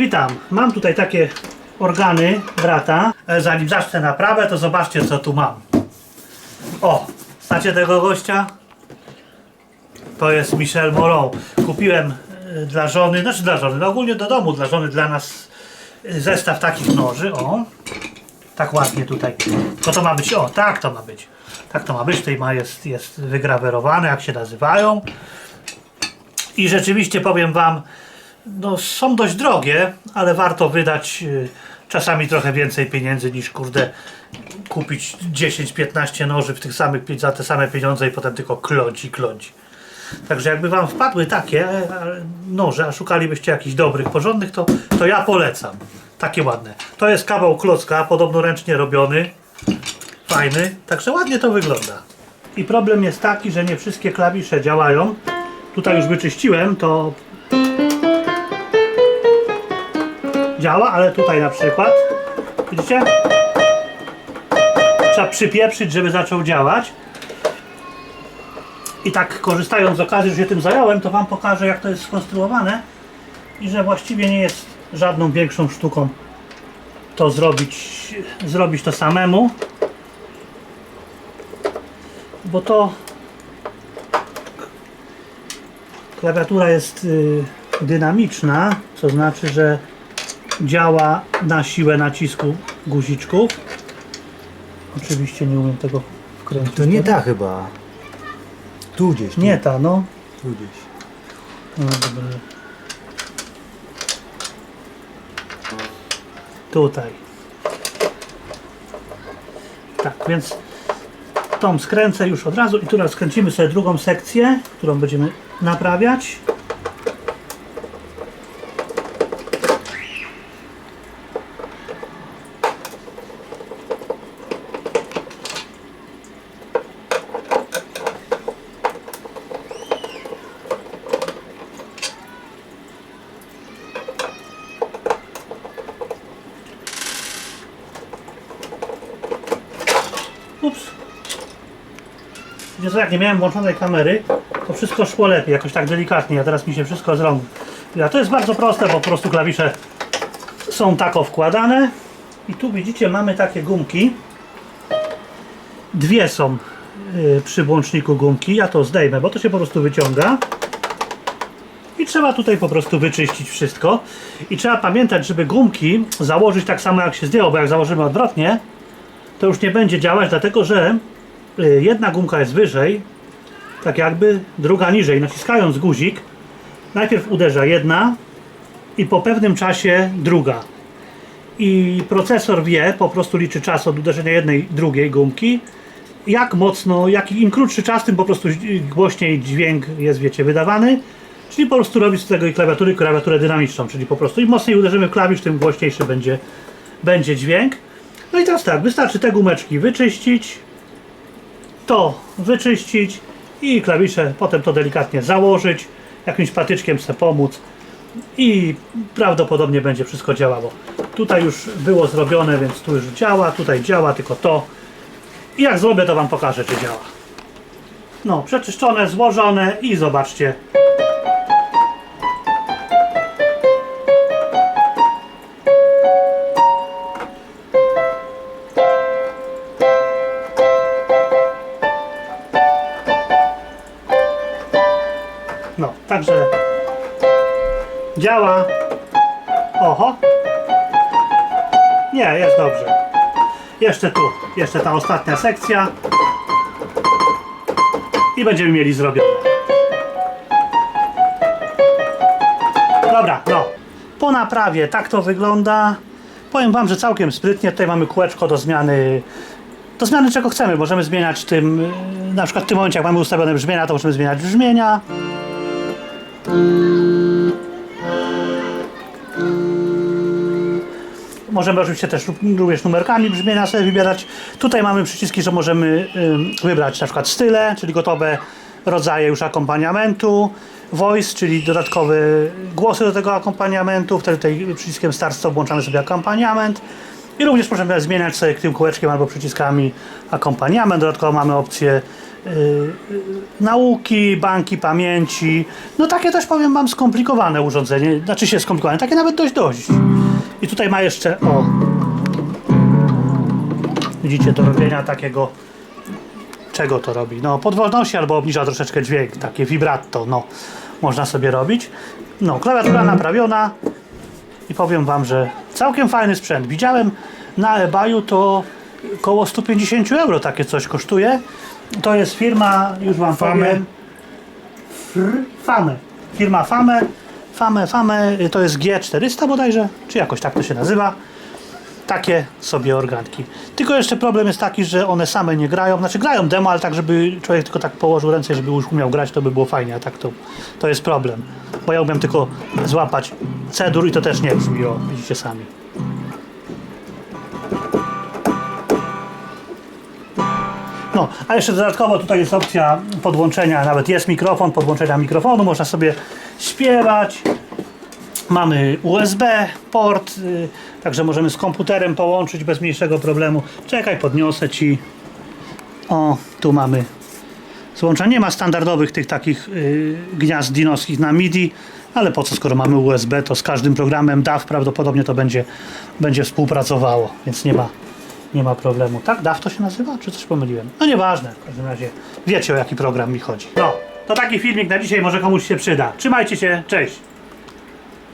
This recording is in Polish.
Witam. Mam tutaj takie organy brata. E, Zanim zacznę naprawę, to zobaczcie co tu mam. O, znacie tego gościa? To jest Michel Moreau. Kupiłem e, dla żony, znaczy dla żony, no ogólnie do domu, dla żony, dla nas e, zestaw takich noży. O, tak ładnie tutaj. To to ma być, o, tak to ma być. Tak to ma być, tutaj ma, jest, jest wygrawerowane, jak się nazywają. I rzeczywiście powiem Wam, no, są dość drogie, ale warto wydać y, czasami trochę więcej pieniędzy niż kurde kupić 10-15 noży w tych samych, za te same pieniądze i potem tylko kląć i kląć. Także jakby Wam wpadły takie e, e, noże, a szukalibyście jakichś dobrych, porządnych, to, to ja polecam. Takie ładne. To jest kawał klocka, podobno ręcznie robiony. Fajny, także ładnie to wygląda. I problem jest taki, że nie wszystkie klawisze działają. Tutaj już wyczyściłem, to działa, ale tutaj na przykład, widzicie? Trzeba przypieprzyć, żeby zaczął działać. I tak korzystając z okazji, że się tym zająłem, to Wam pokażę jak to jest skonstruowane i że właściwie nie jest żadną większą sztuką to zrobić, zrobić to samemu. Bo to klawiatura jest y, dynamiczna, co znaczy, że działa na siłę nacisku guziczków. Oczywiście nie umiem tego wkręcić. To nie ta chyba. Tu gdzieś. Tu, Nie ta, no. Tu gdzieś. no dobra. Tutaj. Tak, więc tą skręcę już od razu i teraz skręcimy sobie drugą sekcję, którą będziemy naprawiać. Ups. Co, jak nie miałem włączonej kamery, to wszystko szło lepiej, jakoś tak delikatnie, a teraz mi się wszystko z rąk. A to jest bardzo proste, bo po prostu klawisze są tako wkładane. I tu widzicie, mamy takie gumki. Dwie są y, przy włączniku gumki. Ja to zdejmę, bo to się po prostu wyciąga. I trzeba tutaj po prostu wyczyścić wszystko. I trzeba pamiętać, żeby gumki założyć tak samo jak się zdjęło, bo jak założymy odwrotnie, to już nie będzie działać, dlatego że y, jedna gumka jest wyżej, tak jakby, druga niżej. Naciskając guzik, najpierw uderza jedna i po pewnym czasie druga. I procesor wie, po prostu liczy czas od uderzenia jednej, drugiej gumki, jak mocno, jak im krótszy czas, tym po prostu głośniej dźwięk jest, wiecie, wydawany. Czyli po prostu robić z tego i klawiatury klawiaturę dynamiczną, czyli po prostu im mocniej uderzymy w klawisz, tym głośniejszy będzie, będzie dźwięk. No i teraz tak, wystarczy te gumeczki wyczyścić, to wyczyścić i klawisze potem to delikatnie założyć, jakimś patyczkiem sobie pomóc i prawdopodobnie będzie wszystko działało. Tutaj już było zrobione, więc tu już działa, tutaj działa tylko to. I jak zrobię, to Wam pokażę, czy działa. No, przeczyszczone, złożone i zobaczcie. Także działa. Oho. Nie, jest dobrze. Jeszcze tu, jeszcze ta ostatnia sekcja. I będziemy mieli zrobione. Dobra, no. Po naprawie tak to wygląda. Powiem Wam, że całkiem sprytnie. Tutaj mamy kółeczko do zmiany. Do zmiany czego chcemy. Możemy zmieniać tym, na przykład w tym momencie, jak mamy ustawione brzmienia, to możemy zmieniać brzmienia. Możemy oczywiście też również numerkami brzmienia sobie wybierać. Tutaj mamy przyciski, że możemy wybrać na przykład style, czyli gotowe rodzaje już akompaniamentu, voice, czyli dodatkowe głosy do tego akompaniamentu. Wtedy tutaj przyciskiem start stop włączamy sobie akompaniament. I również możemy zmieniać sobie tym kółeczkiem albo przyciskami akompaniament. Dodatkowo mamy opcję nauki, banki pamięci. No takie też powiem Wam skomplikowane urządzenie. Znaczy się skomplikowane, takie nawet dość dość. I tutaj ma jeszcze, o, widzicie do robienia takiego czego to robi? No, podwoźności albo obniża troszeczkę dźwięk, takie vibrato, no, można sobie robić. No, klawiatura naprawiona i powiem Wam, że całkiem fajny sprzęt. Widziałem na eBayu to około 150 euro takie coś kosztuje. To jest firma, już Wam Fame. powiem, Fr, Fame. Firma Fame. Fame, Fame, to jest G400 bodajże, czy jakoś tak to się nazywa takie sobie organki. Tylko jeszcze problem jest taki, że one same nie grają. Znaczy grają demo, ale tak, żeby człowiek tylko tak położył ręce, żeby już umiał grać, to by było fajnie, a tak to, to jest problem. Bo ja umiem tylko złapać cedur i to też nie brzmi, o, widzicie sami. No, a jeszcze dodatkowo tutaj jest opcja podłączenia, nawet jest mikrofon, podłączenia mikrofonu, można sobie śpiewać, Mamy USB port, y, także możemy z komputerem połączyć bez mniejszego problemu. Czekaj, podniosę Ci. O, tu mamy złącza. Nie ma standardowych tych takich y, gniazd dinowskich na MIDI, ale po co, skoro mamy USB, to z każdym programem DAW prawdopodobnie to będzie, będzie współpracowało, więc nie ma, nie ma problemu. Tak, DAW to się nazywa, czy coś pomyliłem? No nieważne, w każdym razie wiecie o jaki program mi chodzi. No, to taki filmik na dzisiaj może komuś się przyda. Trzymajcie się, cześć!